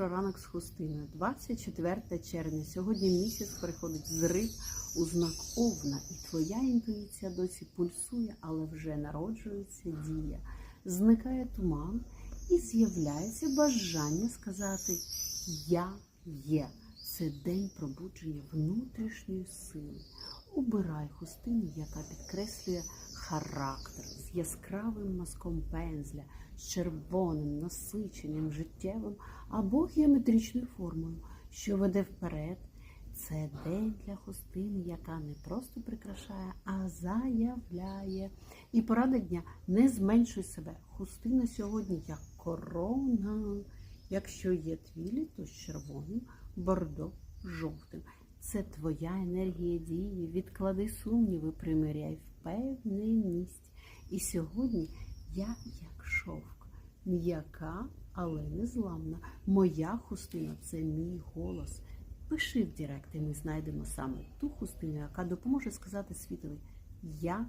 про ранок з хустиною. 24 червня. Сьогодні місяць переходить зрив у знак Овна, і твоя інтуїція досі пульсує, але вже народжується дія. Зникає туман і з'являється бажання сказати Я є. Це день пробудження внутрішньої сили. Обирай хустину, яка підкреслює характер з яскравим мазком пензля, з червоним, насиченим, життєвим або геометричною формою, що веде вперед. Це день для хустини, яка не просто прикрашає, а заявляє. І порада дня не зменшуй себе. Хустина сьогодні як корона. Якщо є твілі, то з червоним, бордо жовтим. Це твоя енергія дії. Відклади сумніви, примиряй впевненість. І сьогодні я як шовк, м'яка, але не зламна. Моя хустина це мій голос. Пиши в Директ, і ми знайдемо саме ту хустину, яка допоможе сказати світові Я